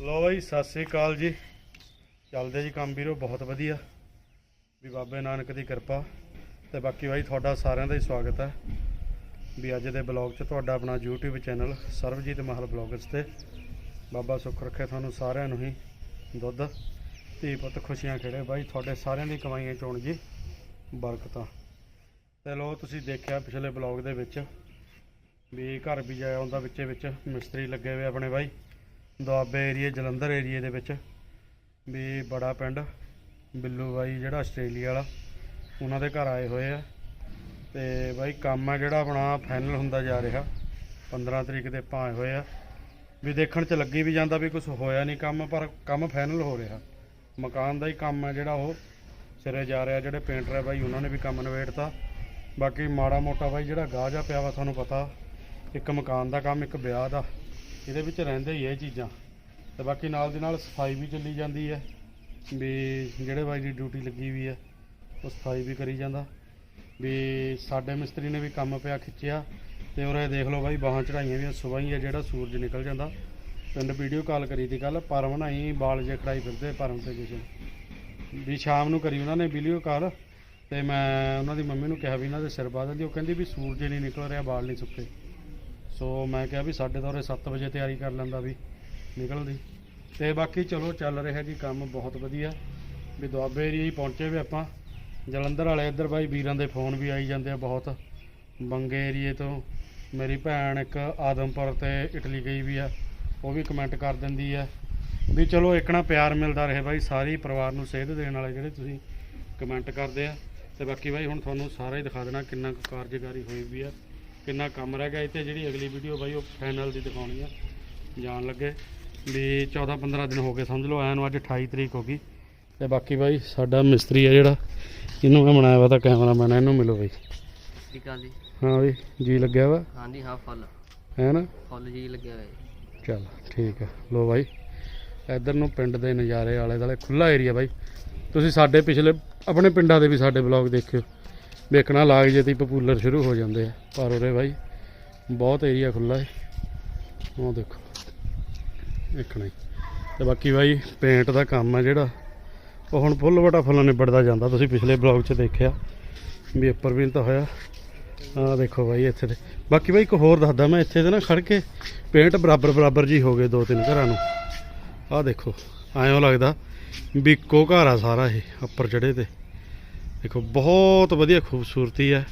ਲੋ ਬਾਈ, ਸਤਿ ਸ੍ਰੀ ਅਕਾਲ ਜੀ। ਚੱਲਦੇ ਜੀ ਕੰਮ ਵੀਰੋ, ਬਹੁਤ ਵਧੀਆ। ਵੀ ਬਾਬੇ ਨਾਨਕ ਦੀ ਕਿਰਪਾ। ਤੇ ਬਾਕੀ ਬਾਈ, ਤੁਹਾਡਾ ਸਾਰਿਆਂ ਦਾ ਹੀ ਸਵਾਗਤ ਹੈ। ਵੀ ਅੱਜ ਦੇ ਬਲੌਗ 'ਚ ਤੁਹਾਡਾ ਆਪਣਾ YouTube ਚੈਨਲ, ਸਰਬਜੀਤ ਮਹਲ ਬਲੌਗਰਸ ਤੇ। ਬਾਬਾ ਸੁੱਖ ਰੱਖੇ ਤੁਹਾਨੂੰ ਸਾਰਿਆਂ ਨੂੰ ਹੀ ਦੁੱਧ, ਧੀ ਪੁੱਤ ਖੁਸ਼ੀਆਂ ਖੇੜੇ। ਬਾਈ, ਤੁਹਾਡੇ ਸਾਰਿਆਂ ਦੀ ਕਮਾਈਆਂ ਚੋਣ ਜੀ, ਬਰਕਤਾਂ। ਤੇ ਲੋ ਤੁਸੀਂ ਦੇਖਿਆ ਪਿਛਲੇ ਬਲੌਗ ਦੇ ਵਿੱਚ ਵੀ ਘਰ ਵੀ ਜਾਇਆ ਹੁੰਦਾ ਵਿੱਚੇ ਵਿੱਚ, ਮਿਸਤਰੀ ਲੱਗੇ ਹੋਏ ਆਪਣੇ ਬਾਈ। ਦੁਆਬੇ ਏਰੀਏ, ਜਲੰਧਰ ਏਰੀਏ ਦੇ ਵਿੱਚ ਵੀ ਬੜਾ ਪਿੰਡ, ਬਿੱਲੂ ਬਾਈ ਜਿਹੜਾ ਆਸਟ੍ਰੇਲੀਆ ਵਾਲਾ, ਉਹਨਾਂ ਦੇ ਘਰ ਆਏ ਹੋਏ ਆ। ਤੇ ਬਾਈ ਕੰਮ ਆ ਜਿਹੜਾ ਆਪਣਾ ਫਾਈਨਲ ਹੁੰਦਾ ਜਾ ਰਿਹਾ 15 ਤਰੀਕ ਦੇ ਆਪਾਂ ਆਏ ਹੋਏ ਆ। ਵੀ ਦੇਖਣ ਚ ਲੱਗੀ ਵੀ ਜਾਂਦਾ ਵੀ ਕੁਝ ਹੋਇਆ ਨਹੀਂ ਕੰਮ, ਪਰ ਕੰਮ ਫਾਈਨਲ ਹੋ ਰਿਹਾ। ਮਕਾਨ ਦਾ ਹੀ ਕੰਮ ਆ ਜਿਹੜਾ ਉਹ, ਸਿਰੇ ਜਾ ਰਿਹਾ ਜਿਹੜੇ ਪੇਂਟਰ ਆ ਬਾਈ, ਉਹਨਾਂ ਨੇ ਵੀ ਕੰਮ ਨਿਬੇੜਤਾ। ਬਾਕੀ ਮਾੜਾ ਮੋਟਾ ਬਾਈ ਜਿਹੜਾ ਗਾਹ ਜਾ ਪਿਆ ਵਾ, ਤੁਹਾਨੂੰ ਪਤਾ, ਇੱਕ ਮਕਾਨ ਦਾ ਕੰਮ, ਇੱਕ ਵਿਆਹ ਦਾ। ਇਹਦੇ ਵਿੱਚ ਰਹਿੰਦੇ ਹੀ ਇਹ ਚੀਜ਼ਾਂ। ਤੇ ਬਾਕੀ ਨਾਲ ਦੀ ਨਾਲ ਸਫ਼ਾਈ ਵੀ ਚੱਲੀ ਜਾਂਦੀ ਹੈ ਵੀ ਜਿਹੜੇ ਬਾਈ ਦੀ ਡਿਊਟੀ ਲੱਗੀ ਵੀ ਹੈ ਉਹ ਸਫ਼ਾਈ ਵੀ ਕਰੀ ਜਾਂਦਾ। ਵੀ ਸਾਡੇ ਮਿਸਤਰੀ ਨੇ ਵੀ ਕੰਮ ਪਿਆ ਖਿੱਚਿਆ, ਤੇ ਉਰੇ ਦੇਖ ਲਓ ਬਾਈ ਬਾਹਾਂ ਚੜਾਈਆਂ ਵੀ ਸਵੇਰ ਹੀ ਹੈ ਜਿਹੜਾ ਸੂਰਜ ਨਿਕਲ ਜਾਂਦਾ। ਪਿੰਡ ਵੀਡੀਓ ਕਾਲ ਕਰੀ ਤੀ ਕੱਲ ਪਰਮ ਨਹੀਂ ਬਾਲ ਜੇ ਖੜਾਈ ਫਿਰਦੇ ਪਰਮ ਤੇ ਕਿਸੇ ਵੀ ਸ਼ਾਮ ਨੂੰ ਕਰੀ ਉਹਨਾਂ ਨੇ ਵੀਡੀਓ ਕਾਲ, ਤੇ ਮੈਂ ਉਹਨਾਂ ਦੀ ਮੰਮੀ ਨੂੰ ਕਿਹਾ ਵੀ ਇਹਨਾਂ ਦੇ ਸਿਰ ਬਾਦਲ ਦੀ ਉਹ ਕਹਿੰਦੀ ਵੀ ਸੂਰਜ ਨਹੀਂ ਨਿਕਲ ਰਿਹਾ, ਬਾਲ ਨਹੀਂ ਸੁੱਕੇ। ਸੋ ਮੈਂ ਕਿਹਾ ਵੀ ਸਾਡੇ ਦੌਰੇ 7 ਵਜੇ ਤਿਆਰੀ ਕਰ ਲੈਂਦਾ ਵੀ ਨਿਕਲਦੀ। ਤੇ ਬਾਕੀ ਚਲੋ ਚੱਲ ਰਿਹਾ ਜੀ ਕੰਮ ਬਹੁਤ ਵਧੀਆ। ਵੀ ਦੁਆਬੇ ਏਰੀਆ ਹੀ ਪਹੁੰਚੇ ਵੀ ਆਪਾਂ। ਜਲੰਧਰ ਵਾਲੇ ਇੱਧਰ ਬਾਈ ਵੀਰਾਂ ਦੇ ਫੋਨ ਵੀ ਆਈ ਜਾਂਦੇ ਆ ਬਹੁਤ। ਬੰਗੇ ਏਰੀਏ ਤੋਂ ਮੇਰੀ ਭੈਣ ਇੱਕ ਆਦਮਪੁਰ ਤੇ ਇਟਲੀ ਗਈ ਵੀ ਆ, ਉਹ ਵੀ ਕਮੈਂਟ ਕਰ ਦਿੰਦੀ ਆ। ਵੀ ਚਲੋ ਇੱਕਣਾ ਪਿਆਰ ਮਿਲਦਾ ਰਹੇ ਬਾਈ, ਸਾਰੀ ਪਰਿਵਾਰ ਨੂੰ ਸੇਧ ਦੇਣ ਵਾਲੇ ਜਿਹੜੇ ਤੁਸੀਂ ਕਮੈਂਟ ਕਰਦੇ ਆ। ਤੇ ਬਾਕੀ ਬਾਈ ਹੁਣ ਤੁਹਾਨੂੰ ਸਾਰਾ ਹੀ ਦਿਖਾ ਦੇਣਾ ਕਿੰਨਾ ਕੁ ਕਾਰਜਕਾਰੀ ਹੋਈ ਵੀ ਆ। ਕਿੰਨਾ ਕੰਮ ਰਹਿ ਗਿਆ। ਤੇ ਜਿਹੜੀ ਅਗਲੀ ਵੀਡੀਓ ਬਾਈ ਉਹ ਫਾਈਨਲ ਦੀ ਦਿਖਾਉਣੀ ਆ। ਜਾਣ ਲੱਗੇ। ਵੀ 14 15 ਦਿਨ ਹੋ ਗਏ ਸਮਝ ਲਓ ਆਇਆ ਨੂੰ ਅੱਜ 28 ਤਰੀਕ ਹੋ ਗਈ। ਤੇ ਬਾਕੀ ਬਾਈ ਸਾਡਾ ਮਿਸਤਰੀ ਆ ਜਿਹੜਾ ਇਹਨੂੰ ਮੈਂ ਬਣਾਇਆ ਵਾ ਤਾਂ ਕੈਮਰਾਮੈਨ ਇਹਨੂੰ ਮਿਲੋ ਬਾਈ। ਠੀਕ ਆ ਜੀ। ਹਾਂ ਬਈ ਜੀ ਲੱਗਿਆ ਵਾ? ਹਾਂਜੀ ਹਾਂ ਫੁੱਲ। ਹੈ ਨਾ? ਫੁੱਲ ਜੀ ਲੱਗਿਆ ਹੋਇਆ ਜੀ। ਚੱਲ ਠੀਕ ਆ। ਲੋ ਬਾਈ ਇੱਧਰ ਨੂੰ ਪਿੰਡ ਦੇ ਨਜ਼ਾਰੇ ਆਲੇ ਦੁਆਲੇ ਖੁੱਲਾ ਏਰੀਆ ਬਾਈ। ਤੁਸੀਂ ਸਾਡੇ ਪਿਛਲੇ ਆਪਣੇ ਪਿੰਡਾਂ ਦੇ ਵੀ ਸਾਡੇ ਬਲੌਗ ਦੇਖਿਓ। ਵੇਖਣਾ ਲਾਗ ਜੇ ਤੇ ਪਪੂਲਰ ਸ਼ੁਰੂ ਹੋ ਜਾਂਦੇ ਆ। ਪਰ ਉਰੇ ਬਾਈ, ਬਹੁਤ ਏਰੀਆ ਖੁੱਲਾ ਹੈ ਉਹ ਦੇਖੋ ਦੇਖਣਾ ਹੀ ਤੇ ਬਾਕੀ ਬਾਈ ਪੇਂਟ ਦਾ ਕੰਮ ਆ ਜਿਹੜਾ, ਉਹ ਹੁਣ ਫੁੱਲ ਵਟਾ ਫੁੱਲ ਨਿਬੜਦਾ ਜਾਂਦਾ। ਤੁਸੀਂ ਪਿਛਲੇ ਬਲੌਗ 'ਚ ਦੇਖਿਆ ਵੀ ਉੱਪਰ ਵੀ ਤਾਂ ਹੋਇਆ। ਆਹ ਦੇਖੋ ਬਾਈ, ਇੱਥੇ ਤੇ ਬਾਕੀ ਬਾਈ ਇੱਕ ਹੋਰ ਦੱਸਦਾ ਮੈਂ, ਇੱਥੇ ਤੇ ਨਾ ਖੜ ਕੇ ਪੇਂਟ ਬਰਾਬਰ ਬਰਾਬਰ ਜੀ ਹੋ ਗਏ ਦੋ ਤਿੰਨ ਘਰਾਂ ਨੂੰ। ਆਹ ਦੇਖੋ, ਐਂ ਲੱਗਦਾ ਵੀ ਇੱਕੋ ਘਰ ਆ ਸਾਰਾ ਇਹ, ਉੱਪਰ ਚੜੇ ਤੇ। ਦੇਖੋ ਬਹੁਤ ਵਧੀਆ ਖੂਬਸੂਰਤੀ ਹੈ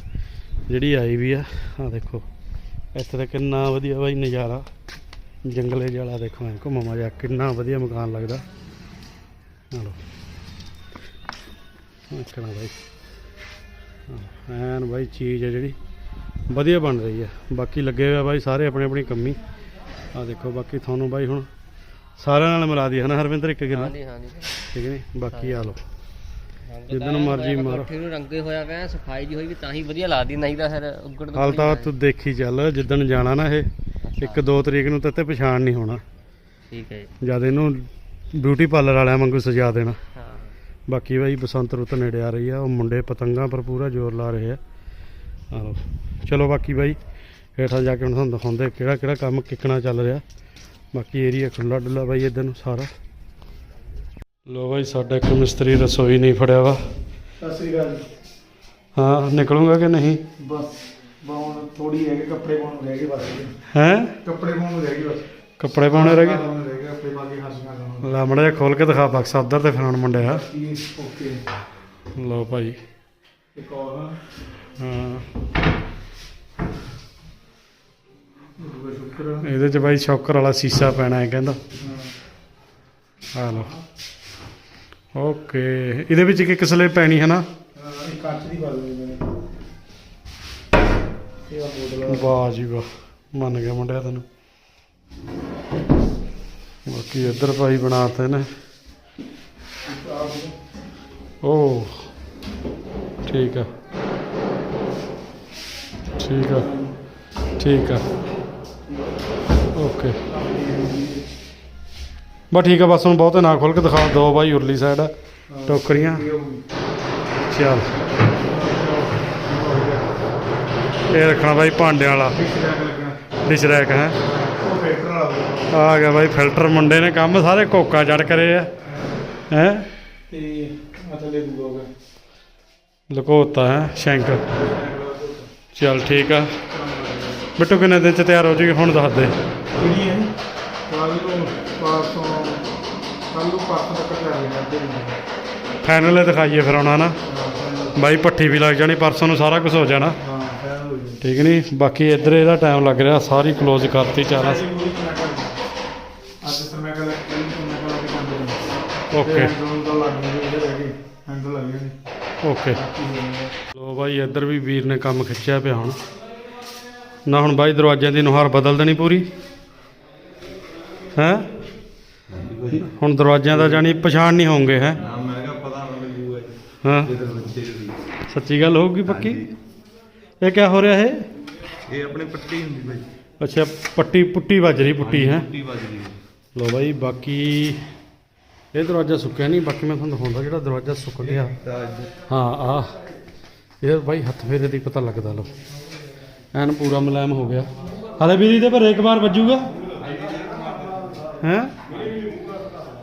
ਜਿਹੜੀ ਆਈ ਵੀ ਆ। ਆਹ ਦੇਖੋ ਇੱਥੇ ਤਾਂ ਕਿੰਨਾ ਵਧੀਆ ਬਾਈ ਨਜ਼ਾਰਾ। ਜੰਗਲੇ ਜਿਹਾ ਦੇਖੋ ਐਂ ਘੁੰਮਾ ਜਾ ਕਿੰਨਾ ਵਧੀਆ ਮਕਾਨ ਲੱਗਦਾ। ਹਲੋ ਦੇਖਣਾ ਬਾਈ। ਹਾਂ, ਐਨ ਬਾਈ ਚੀਜ਼ ਹੈ ਜਿਹੜੀ ਵਧੀਆ ਬਣ ਰਹੀ ਹੈ। ਬਾਕੀ ਲੱਗੇ ਹੋਏ ਆ ਬਾਈ ਸਾਰੇ ਆਪਣੀ ਆਪਣੀ ਕੰਮੀ। ਆ ਦੇਖੋ ਬਾਕੀ ਤੁਹਾਨੂੰ ਬਾਈ ਹੁਣ ਸਾਰਿਆਂ ਨਾਲ ਮਿਲਾ ਦੀ ਹਨਾ ਹਰਵਿੰਦਰ ਇੱਕ ਗਿਲਾ ਹਾਂਜੀ ਹਾਂਜੀ। ਠੀਕ ਨਹੀਂ ਬਾਕੀ ਆ ਲਓ। ਜਿੱਦਣ ਮਰਜ਼ੀ ਮਾਰੋ। ਕੋਠੇ ਨੂੰ ਰੰਗੇ ਹੋਇਆ ਪਿਆ ਸਫ਼ਾਈ ਜੀ ਹੋਈ ਵੀ ਤਾਂ ਹੀ ਵਧੀਆ ਲੱਗਦੀ ਨਹੀਂ ਤਾਂ ਫਿਰ ਉੱਗੜ ਤੋਂ ਹਾਲ ਤਾਂ ਤੂੰ ਦੇਖੀ ਚੱਲ ਜਿੱਦਣ ਜਾਣਾ ਨਾ ਇਹ ਇੱਕ ਦੋ ਤਰੀਕ ਨੂੰ ਤੇ ਤੇ ਪਛਾਣ ਨਹੀਂ ਹੋਣਾ। ਠੀਕ ਹੈ ਜੀ। ਜਦ ਇਹਨੂੰ ਬਿਊਟੀ ਪਾਰਲਰ ਵਾਲਿਆਂ ਵਾਂਗੂ ਸਜਾ ਦੇਣਾ। ਹਾਂ। ਬਾਕੀ ਬਾਈ ਬਸੰਤ ਰੁੱਤ ਨੇੜੇ ਆ ਰਹੀ ਆ ਉਹ ਮੁੰਡੇ ਪਤੰਗਾਂ ਪਰ ਪੂਰਾ ਜ਼ੋਰ ਲਾ ਰਹੇ ਆ। ਆ ਲਓ ਚਲੋ ਬਾਕੀ ਬਾਈ ਹੇਠਾਂ ਜਾ ਕੇ ਹੁਣ ਤੁਹਾਨੂੰ ਦਿਖਾਉਂਦੇ ਕਿਹੜਾ ਕਿਹੜਾ ਕੰਮ ਕਿੱਕਣਾ ਚੱਲ ਰਿਹਾ। ਬਾਕੀ ਏਰੀਆ ਖੁੱਲਾ ਡੁੱਲਾ ਬਾਈ ਇੱਧਰ ਨੂੰ ਸਾਰਾ। ਲੋ ਬਾਈ ਸਾਡਾ ਇੱਕ ਮਿਸਤਰੀ ਰਸੋਈ ਨਹੀਂ ਫੜਿਆ ਵਾ। ਸਤਿ ਸ੍ਰੀ ਅਕਾਲ ਹਾਂ ਨਿਕਲੂੰਗਾ ਕਿ ਨਹੀਂ? ਬਸ ਬਾਉਣ ਥੋੜੀ ਹੈਗੇ ਕੱਪੜੇ ਪਾਉਣ ਨੂੰ ਰਹਿ ਗਏ ਬਸ। ਹੈ? ਕੱਪੜੇ ਪਾਉਣ ਨੂੰ ਰਹਿ ਗਏ ਬਸ। ਕੱਪੜੇ ਪਾਉਣੇ ਰਹਿ ਗਏ? ਰਹਿ ਗਏ ਕੱਪੜੇ ਪਾ ਕੇ ਹਾਸੀਆਂ ਲਾਉਣ ਲੈ ਮੜਾ ਜਿਹਾ ਖੋਲ ਕੇ ਦਿਖਾ ਬਕਸਾ ਉਧਰ ਤੇ ਫਿਰ ਹੁਣ ਮੁੰਡਿਆ ਓਕੇ। ਲੋ ਭਾਈ। ਇੱਕ ਹੋਰ ਨਾ। ਹਾਂ। ਸ਼ੁਕਰ ਇਹਦੇ ਚ ਬਾਈ ਸ਼ੌਕਰ ਵਾਲਾ ਸੀਸਾ ਪੈਣਾ ਹੈ ਕਹਿੰਦਾ। ਆ ਲੋ ਓਕੇ। ਇਹਦੇ ਵਿੱਚ ਇੱਕ ਕਿਸਲੇ ਪੈਣੀ ਹੈ ਨਾ ਹਾਂ ਇਹ ਕੱਚ ਦੀ ਪਾ ਦਿੰਦੇ ਨੇ ਇਹ ਆ ਬੋਤਲ ਵਾਹ ਜੀ ਵਾਹ ਮੰਨ ਗਿਆ ਮੁੰਡਿਆ ਤੈਨੂੰ। ਬਾਕੀ ਇੱਧਰ ਭਾਈ ਬਣਾਤੇ ਨੇ ਓ ਠੀਕ ਆ। ਠੀਕ ਆ ਠੀਕ ਆ। ਓਕੇ। ਬਸ ਠੀਕ ਆ ਬਸ ਹੁਣ ਬਹੁਤੇ ਨਾ ਖੋਲ ਕੇ ਦਿਖਾ ਦੋ ਬਾਈ ਉਰਲੀ ਸਾਈਡ ਟੋਕਰੀਆਂ। ਚੱਲ। ਇਹ ਰੱਖਣਾ ਬਾਈ ਭਾਂਡਿਆਂ ਵਾਲਾ। ਡਿਸ਼ ਰੈਕ ਹੈ। ਆ ਗਿਆ ਬਾਈ ਫਿਲਟਰ ਮੁੰਡੇ ਨੇ ਕੰਮ ਸਾਰੇ ਕੋਕਾ ਜੜ ਕਰੇ ਆ। ਹੈ। ਤੇ ਲਕੋਤਾ ਹੈ ਸ਼ੈਂਕ। ਚੱਲ ਠੀਕ ਆ। ਬਿੱਟੂ ਕਿੰਨੇ ਦਿਨ ਚ ਤਿਆਰ ਹੋ ਜੂਗੀ ਹੁਣ ਦੱਸ ਦੇ। ਕਿਹੜੀ ਹੈ ਕੱਲ ਨੂੰ ਪਾਸੋਂ ਕੱਲ ਨੂੰ ਪਾਸੋਂ ਤੱਕ ਤਿਆਰ ਹੋ ਜਾਂਦੇ ਨੇ ਫਾਈਨਲ ਹੀ ਦਿਖਾਈਏ ਫਿਰ ਆਉਣਾ ਨਾ ਬਾਈ ਪੱਠੀ ਵੀ ਲੱਗ ਜਾਣੀ ਪਰਸੋਂ ਨੂੰ ਸਾਰਾ ਕੁਝ ਹੋ ਜਾਣਾ। ਹਾਂ ਫਾਈਨਲ ਹੋ ਜਾਂਦੀ ਠੀਕ ਨਹੀਂ ਬਾਕੀ ਇੱਧਰ ਇਹਦਾ ਟਾਈਮ ਲੱਗ ਰਿਹਾ ਸਾਰੀ ਕਲੋਜ਼ ਕਰਤੀ ਚਾਰਾਂ। ਅੱਜ ਸਮੇਂ ਕੱਲ ਓਕੇ ਹੈਂਡਲ ਦਾ ਲੱਗ ਗਿਆ ਇਹਦੇ ਰਹਿ ਗਏ ਹੈਂਡਲ ਲੱਗ ਗਏ ਨੇ ਓਕੇ ਕੀ ਹੋ ਗਿਆ ਲੋ ਬਾਈ ਇੱਧਰ ਵੀ ਵੀਰ ਨੇ ਕੰਮ ਖਿੱਚਿਆ ਪਿਆ ਹੁਣ। ਨਾ ਹੁਣ ਬਾਈ ਦਰਵਾਜ਼ਿਆਂ ਦੀ ਨੁਹਾਰ ਬਦਲ ਦੇਣੀ ਪੂਰੀ। ਹੈ? ਹੁਣ ਦਰਵਾਜ਼ਿਆਂ ਦਾ ਜਾਨੀ ਪਛਾਣ ਨਹੀਂ ਹੋਣਗੇ ਹੈ? ਨਾ ਮੈਂ ਕਿਹਾ ਪਤਾ ਨਾ ਲੱਗੂਗਾ ਜੀ ਹਾਂ। ਜਦੋਂ ਬੱਚੇ ਦੀ ਸੱਚੀ ਗੱਲ ਹੋਊਗੀ ਪੱਕੀ? ਇਹ ਕਿਆ ਹੋ ਰਿਹਾ ਇਹ? ਇਹ ਆਪਣੇ ਪੱਟੀ ਹੁੰਦੀ ਬਾਈ। ਅੱਛਾ ਪੱਟੀ ਪੁੱਟੀ ਵੱਜ ਰਹੀ ਪੁੱਟੀ ਹੈ? ਪੱਟੀ ਹੈ। ਲੋ ਬਾਈ ਬਾਕੀ ਇਹ ਦਰਵਾਜ਼ਾ ਸੁੱਕਿਆ ਨਹੀਂ ਬਾਕੀ ਮੈਂ ਤੁਹਾਨੂੰ ਦਿਖਾਉਂਦਾ ਜਿਹੜਾ ਦਰਵਾਜ਼ਾ ਸੁੱਕ ਗਿਆ। ਹਾਂ ਆ ਇਹ ਬਾਈ ਹੱਥ ਫੇਰੇ ਦੀ ਪਤਾ ਲੱਗਦਾ ਲੋ ਐਨ ਪੂਰਾ ਮੁਲਾਇਮ ਹੋ ਗਿਆ। ਹਲੇ ਵੀ ਇਹਦੇ ਪਰ ਇੱਕ ਵਾਰ ਵੱਜੂਗਾ? ਹੈ?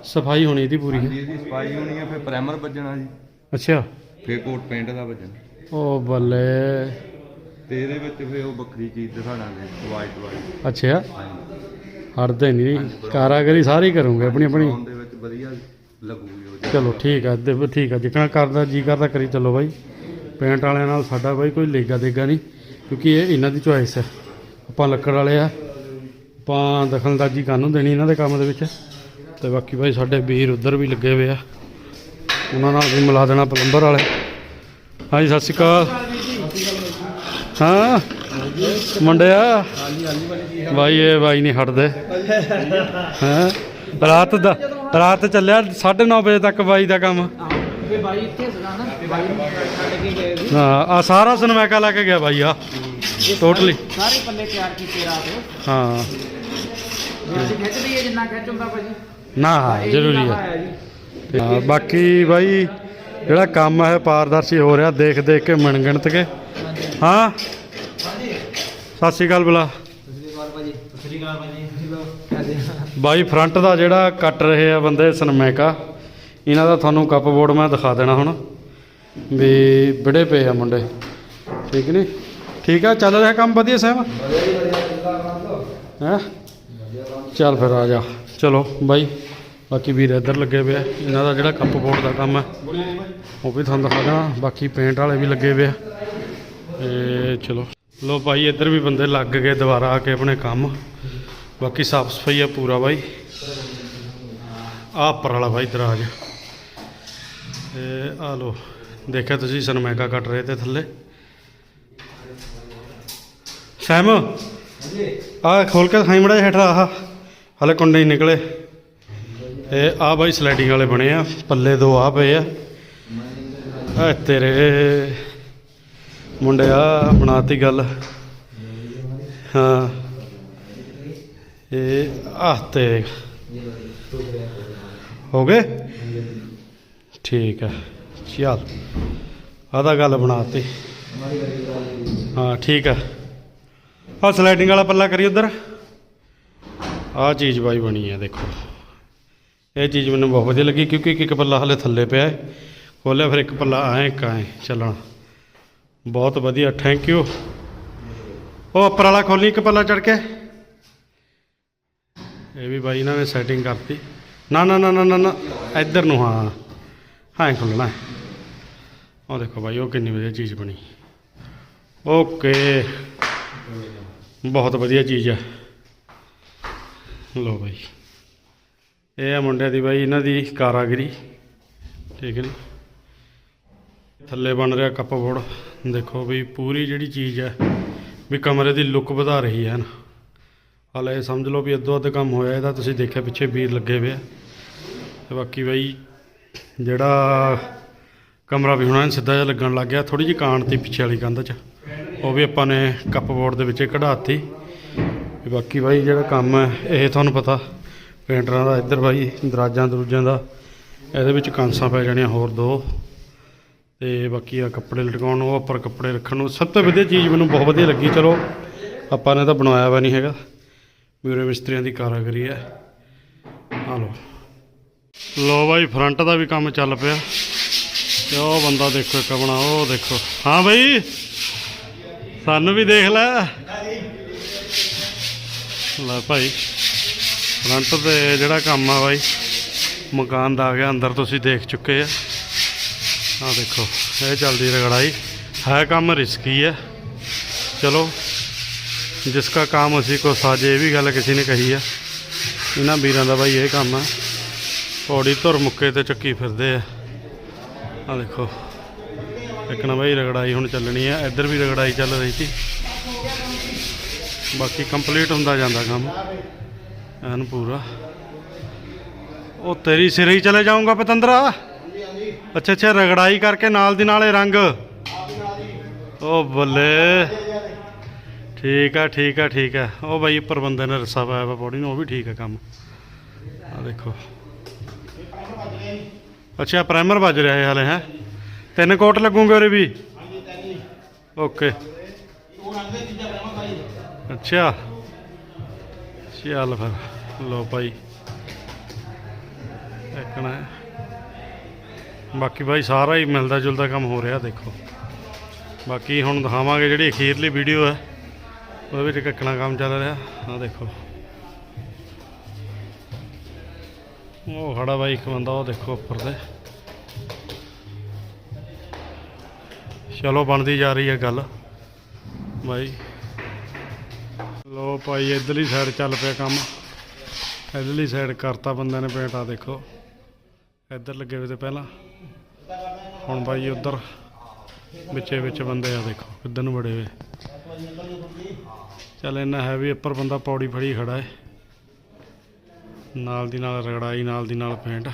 ਸਫ਼ਾਈ ਹੋਣੀ ਇਹਦੀ ਪੂਰੀ। ਹਾਂਜੀ ਹੈ ਇਹਦੀ ਸਫ਼ਾਈ ਹੋਣੀ ਹੈ ਫਿਰ ਪ੍ਰਾਈਮਰ ਵੱਜਣਾ ਜੀ। ਅੱਛਾ। ਫਿਰ ਕੋਟ ਪੇਂਟ ਦਾ ਵੱਜਣਾ। ਉਹ ਬੱਲੇ। ਤੇ ਇਹਦੇ ਵਿੱਚ ਫਿਰ ਉਹ ਵੱਖਰੀ ਚੀਜ਼ ਦਿਖਾਣਾਗੇ ਵਾਈਟ ਵਾਈਟ। ਅੱਛਾ। ਹਟਦੇ ਨਹੀਂ। ਕਾਰਾਗਰੀ ਸਾਰੀ ਕਰੂੰਗੇ ਆਪਣੀ ਆਪਣੀ। ਬਰਾਊਨ ਦੇ ਵਿੱਚ ਵਧੀਆ ਲੱਗੂਗੀ ਉਹ ਜੀ ਚਲੋ ਠੀਕ ਆ ਦੇ ਠੀਕ ਆ ਜਿੱਕਣਾ ਕਰਦਾ ਜੀ ਕਰਦਾ ਕਰੀ ਚੱਲੋ ਬਾਈ। ਪੇਂਟ ਵਾਲਿਆਂ ਨਾਲ ਸਾਡਾ ਬਾਈ ਕੋਈ ਲੇਗਾ ਦੇਗਾ ਨਹੀਂ ਕਿਉਂਕਿ ਇਹ ਇਹਨਾਂ ਦੀ ਚੁਆਇਸ ਹੈ ਆਪਾਂ ਲੱਕੜ ਵਾਲੇ ਆ। ਆਪਾਂ ਦਖਲਅੰਦਾਜ਼ੀ ਕਾਹਨੂੰ ਦੇਣੀ ਇਹਨਾਂ ਦੇ ਕੰਮ ਦੇ ਵਿੱਚ। ਤੇ ਬਾਕੀ ਬਾਈ ਸਾਡੇ ਵੀਰ ਉਧਰ ਵੀ ਲੱਗੇ ਹੋਏ ਆ। ਉਹਨਾਂ ਨਾਲ ਵੀ ਮਿਲਾ ਦੇਣਾ ਪਲੰਬਰ ਵਾਲੇ। ਹਾਂਜੀ ਸਤਿ ਸ਼੍ਰੀ ਅਕਾਲ। ਹਾਂ? ਮੁੰਡਿਆ? ਬਾਈ ਇਹ ਬਾਈ ਨਹੀਂ ਹਟਦੇ। ਹਾਂ? ਰਾਤ ਦਾ ਰਾਤ ਚੱਲਿਆ 9:30 ਵਜੇ ਤੱਕ ਬਾਈ ਦਾ ਕੰਮ। ਤੇ ਬਾਈ ਇੱਥੇ ਸੀਗਾ ਨਾ ਬਾਈ ਨੂੰ ਛੱਡ ਕੇ ਗਏ ਸੀ ਹਾਂ ਆ ਸਾਰਾ ਸਨਮੈਕਾ ਲੈ ਕੇ ਗਿਆ ਬਾਈ ਆ। ਟੋਟਲੀ ਸਾਰੇ ਪੱਲੇ ਤਿਆਰ ਕੀਤੇ ਰਾਤ। ਹਾਂ। ਅਸੀਂ ਖਿੱਚ ਲਈਏ ਜਿੰਨਾ ਖਿੱਚ ਹੁੰਦਾ ਭਾਜੀ। ਨਾ ਹਾਂ ਜ਼ਰੂਰੀ ਹੈ। ਆਇਆ ਬਾਕੀ ਬਾਈ, ਜਿਹੜਾ ਕੰਮ ਹੈ, ਪਾਰਦਰਸ਼ੀ ਹੋ ਰਿਹਾ, ਦੇਖ ਦੇਖ ਕੇ ਮਨਗਣਤ ਕੇ। ਹਾਂ? ਸਤਿ ਸ਼੍ਰੀ ਅਕਾਲ ਬੁਲਾ। ਬਾਈ ਫਰੰਟ ਦਾ ਜਿਹੜਾ ਕੱਟ ਰਹੇ ਆ ਬੰਦੇ, ਸਨਮੈਕਾ, ਇਹਨਾਂ ਦਾ ਤੁਹਾਨੂੰ ਕੱਪ ਬੋਰਡ ਮੈਂ ਦਿਖਾ ਦੇਣਾ ਹੁਣ, ਵੀ ਬੜੇ ਪਏ ਆ ਮੁੰਡੇ। ਠੀਕ ਨਹੀਂ ਠੀਕ ਆ, ਚੱਲ ਰਿਹਾ ਕੰਮ? ਵਧੀਆ, ਸਾਹਿਬ? ਹੈ? ਚੱਲ ਫਿਰ ਆ ਜਾ। ਚਲੋ ਬਾਈ ਬਾਕੀ ਵੀਰ ਇੱਧਰ ਲੱਗੇ ਪਏ ਆ। ਇਹਨਾਂ ਦਾ ਜਿਹੜਾ ਕੱਪ ਬੋਰਡ ਦਾ ਕੰਮ ਹੈ ਉਹ ਵੀ ਤੁਹਾਨੂੰ ਦਿਖਾ ਦੇਣਾ ਬਾਕੀ ਪੇਂਟ ਵਾਲੇ ਵੀ ਲੱਗੇ ਪਏ ਆ। ਤੇ ਚਲੋ। ਲੋ ਭਾਈ ਇੱਧਰ ਵੀ ਬੰਦੇ ਲੱਗ ਗਏ ਦੁਬਾਰਾ ਆ ਕੇ ਆਪਣੇ ਕੰਮ। ਬਾਕੀ ਸਾਫ਼ ਸਫ਼ਾਈ ਆ ਪੂਰਾ ਬਾਈ। ਆਹ ਉੱਪਰ ਵਾਲਾ ਬਾਈ ਦਰਾਜ। ਤੇ ਆ ਲੋ ਦੇਖਿਆ ਤੁਸੀਂ ਸਨਮੈਕਾ ਕੱਟ ਰਹੇ ਤੇ ਥੱਲੇ। ਸੈਮ? ਆ ਖੋਲ ਕੇ ਦਿਖਾਈ ਮੜਾ ਹੇਠ ਆਹ। ਹਲੇ ਕੁੰਡੇ ਹੀ ਨਿਕਲੇ। ਇਹ ਆ ਬਾਈ ਸਲਾਈਡਿੰਗ ਵਾਲੇ ਬਣੇ ਆ। ਪੱਲੇ ਦੋ ਆ ਪਏ ਆ। ਆ ਤੇਰੇ ਮੁੰਡਿਆ ਬਣਾਤੀ ਗੱਲ। ਹਾਂ। ਇਹ ਆ ਤੇ ਹੋ ਗਏ? ਠੀਕ ਹੈ ਚੱਲ, ਆਦਾ ਗੱਲ ਬਣਾਤੀ। ਹਾਂ, ਠੀਕ ਹੈ ਆ ਸਲਾਈਡਿੰਗ ਵਾਲਾ ਪੱਲਾ ਕਰੀ ਉਧਰ। ਆਹ ਚੀਜ਼ ਬਾਈ ਬਣੀ ਹੈ ਦੇਖੋ। ਇਹ ਚੀਜ਼ ਮੈਨੂੰ ਬਹੁਤ ਵਧੀਆ ਲੱਗੀ, ਕਿਉਂਕਿ ਇੱਕ ਇੱਕ ਪੱਲਾ ਹਲੇ ਥੱਲੇ ਪਿਆ ਹੈ। ਖੋਲਿਆ, ਫਿਰ ਇੱਕ ਪੱਲਾ ਆਏ, ਇੱਕ ਐਂ ਚੱਲਣਾ। ਬਹੁਤ ਵਧੀਆ ਥੈਂਕ ਯੂ ਉਹ ਉੱਪਰ ਵਾਲਾ ਖੋਲੀ, ਇੱਕ ਪੱਲਾ ਚੜ ਕੇ। ਇਹ ਵੀ ਬਾਈ ਇਹਨਾਂ ਨੇ ਸੈਟਿੰਗ ਕਰਤੀ। ਨਾ ਨਾ ਨਾ ਨਾ ਨਾ ਇੱਧਰ ਨੂੰ, ਹਾਂ। ਹਾਂ ਖੁੱਲਣਾ ਉਹ ਦੇਖੋ ਬਾਈ, ਉਹ ਕਿੰਨੀ ਵਧੀਆ ਚੀਜ਼ ਬਣੀ। ਓਕੇ। ਬਹੁਤ ਵਧੀਆ ਚੀਜ਼ ਹੈ ਲੋ ਬਾਈ। ਇਹ ਆ ਮੁੰਡਿਆਂ ਦੀ ਬਾਈ, ਇਹਨਾਂ ਦੀ ਕਾਰਾਗਰੀ। ਠੀਕ ਹੈ ਨਾ ਥੱਲੇ ਬਣ ਰਿਹਾ ਕੱਪ ਬੋਰਡ। ਦੇਖੋ ਵੀ ਪੂਰੀ ਜਿਹੜੀ ਚੀਜ਼ ਹੈ ਵੀ ਕਮਰੇ ਦੀ ਲੁੱਕ ਵਧਾ ਰਹੀ ਹੈ ਨਾ। ਹਾਲੇ ਇਹ ਸਮਝ ਲਓ ਵੀ ਅੱਧੋ ਅੱਧ ਕੰਮ ਹੋਇਆ, ਇਹਦਾ ਤੁਸੀਂ ਦੇਖਿਆ ਪਿੱਛੇ ਵੀਰ ਲੱਗੇ ਹੋਏ ਆ। ਤੇ ਬਾਕੀ ਬਾਈ, ਜਿਹੜਾ ਕਮਰਾ ਵੀ ਹੁਣ ਸਿੱਧਾ ਜਿਹਾ ਲੱਗਣ ਲੱਗ ਗਿਆ। ਥੋੜੀ ਜਿਹੀ ਕਾਣ ਤੀ ਪਿੱਛੇ ਵਾਲੀ ਕੰਧ 'ਚ। ਉਹ ਵੀ ਆਪਾਂ ਨੇ ਕੱਪ ਬੋਰਡ ਦੇ ਵਿੱਚ ਕਢਾਤੀ। ਤੇ ਬਾਕੀ ਬਾਈ ਜਿਹੜਾ ਕੰਮ ਹੈ, ਇਹ ਤੁਹਾਨੂੰ ਪਤਾ, ਪੇਂਟਰਾਂ ਦਾ ਇੱਧਰ ਬਾਈ, ਦਰਾਜਾਂ ਦਰੂਜਾਂ ਦਾ, ਇਹਦੇ ਵਿੱਚ ਕਾਂਸਾਂ ਪੈ ਜਾਣੀਆਂ ਹੋਰ ਦੋ। ਤੇ ਬਾਕੀ ਆ ਕੱਪੜੇ ਲਟਕਾਉਣ ਨੂੰ, ਉੱਪਰ ਕੱਪੜੇ ਰੱਖਣ ਨੂੰ, ਸਭ ਤੋਂ ਵਧੀਆ ਚੀਜ਼ ਮੈਨੂੰ ਬਹੁਤ ਵਧੀਆ ਲੱਗੀ। ਚਲੋ, ਆਪਾਂ ਨੇ ਤਾਂ ਬਣਾਇਆ ਵਾ ਨਹੀਂ ਹੈਗਾ। ਮੇਰੇ ਮਿਸਤਰੀਆਂ ਦੀ ਕਾਰਾਗਰੀ ਹੈ। ਆ ਲੋ ਲੋ ਬਾਈ, ਫਰੰਟ ਦਾ ਵੀ ਕੰਮ ਚੱਲ ਪਿਆ। ਤੇ ਉਹ ਬੰਦਾ ਦੇਖੋ ਇੱਕ ਆਪਣਾ, ਉਹ ਦੇਖੋ। ਹਾਂ ਬਾਈ, ਸਾਨੂੰ ਵੀ ਦੇਖ ਲੈ। ਲੈ ਭਾਈ। ਫਰੰਟ ਤੇ ਜਿਹੜਾ ਕੰਮ ਆ ਬਾਈ, ਮਕਾਨ ਦਾ ਆ ਗਿਆ, ਅੰਦਰ ਤੁਸੀਂ ਦੇਖ ਚੁੱਕੇ ਆ। ਆ ਦੇਖੋ, ਇਹ ਚੱਲਦੀ ਰਗੜਾਈ। ਹੈ ਕੰਮ ਰਿਸਕੀ ਹੈ ਚਲੋ ਜਿਸਕਾ ਕੰਮ ਅਸੀਂ ਕੋ ਸਾਜੇ, ਇਹ ਵੀ ਗੱਲ ਕਿਸੇ ਨੇ ਕਹੀ ਆ। ਇਹਨਾਂ ਵੀਰਾਂ ਦਾ ਬਾਈ ਇਹ ਕੰਮ ਆ। ਪੌੜੀ ਧੁਰ ਮੁੱਕੇ ਤੇ ਚੱਕੀ ਫਿਰਦੇ ਆ। ਆ ਦੇਖੋ, ਇੱਕ ਨਾ ਬਾਈ ਰਗੜਾਈ ਹੁਣ ਚੱਲਣੀ ਆ। ਇੱਧਰ ਵੀ ਰਗੜਾਈ ਚੱਲ ਰਹੀ ਸੀ। ਬਾਕੀ ਕੰਪਲੀਟ ਹੁੰਦਾ ਜਾਂਦਾ ਕੰਮ। ਐਨ ਪੂਰਾ। ਉਹ ਤੇਰੀ ਸਿਰੇ ਹੀ ਚਲੇ ਜਾਊਂਗਾ ਪਤੰਦਰਾ। ਅੱਛਾ ਅੱਛਾ, ਰਗੜਾਈ ਕਰਕੇ ਨਾਲ ਦੀ ਨਾਲੇ ਰੰਗ। ਉਹ ਬੱਲੇ। ਠੀਕ ਆ ਠੀਕ ਆ ਠੀਕ ਆ। ਉਹ ਬਾਈ ਉੱਪਰ ਬੰਦੇ ਨੇ ਰੱਸਾ ਪਾਇਆ ਵਾ ਪੌੜੀ ਨੂੰ, ਉਹ ਵੀ ਠੀਕ ਆ ਕੰਮ। ਆ ਦੇਖੋ। ਅੱਛਾ ਪ੍ਰਾਈਮਰ ਵੱਜ ਰਿਹਾ ਹੈ ਹਲੇ, ਹੈ? ਤਿੰਨ ਕੋਟ ਲੱਗੂਗੇ ਉਰੇ ਵੀ? ਓਕੇ। ਅੱਛਾ। ਚੱਲ ਫਿਰ। ਲੋ ਭਾਈ। ਇੱਕਣਾ ਬਾਕੀ ਭਾਈ ਸਾਰਾ ਹੀ ਮਿਲਦਾ ਜੁਲਦਾ ਕੰਮ ਹੋ ਰਿਹਾ, ਦੇਖੋ। ਬਾਕੀ ਹੁਣ ਦਿਖਾਵਾਂਗੇ ਜਿਹੜੀ ਅਖੀਰਲੀ ਵੀਡੀਓ ਹੈ, ਉਹਦੇ ਵਿੱਚ ਕੱਕਣਾ ਕੰਮ ਚੱਲ ਰਿਹਾ। ਆ ਦੇਖੋ। ਉਹ ਖੜਾ ਬਾਈ ਇੱਕ ਬੰਦਾ, ਉਹ ਦੇਖੋ ਉੱਪਰ ਤੇ। ਚਲੋ, ਬਣਦੀ ਜਾ ਰਹੀ ਹੈ ਗੱਲ। ਬਾਈ ਲੋ ਭਾਈ, ਇਧਰਲੀ ਸਾਈਡ ਚੱਲ ਪਿਆ ਕੰਮ। ਇਧਰਲੀ ਸਾਈਡ ਕਰਤਾ ਬੰਦਿਆਂ ਨੇ ਪੇਂਟ ਆ ਦੇਖੋ। ਇੱਧਰ ਲੱਗੇ ਹੋਏ ਤੇ ਪਹਿਲਾਂ। ਹੁਣ ਬਾਈ ਉਧਰ ਵਿੱਚੇ ਵਿੱਚ ਬੰਦੇ ਆ ਦੇਖੋ, ਕਿੱਧਰ ਨੂੰ ਬੜੇ ਹੋਏ। ਚੱਲ ਇੰਨਾ ਹੈ ਵੀ ਉੱਪਰ ਬੰਦਾ ਪੌੜੀ ਫੜੀ ਖੜਾ ਹੈ ਨਾਲ ਦੀ ਨਾਲ ਰਗੜਾਈ, ਨਾਲ ਦੀ ਨਾਲ ਪੇਂਟ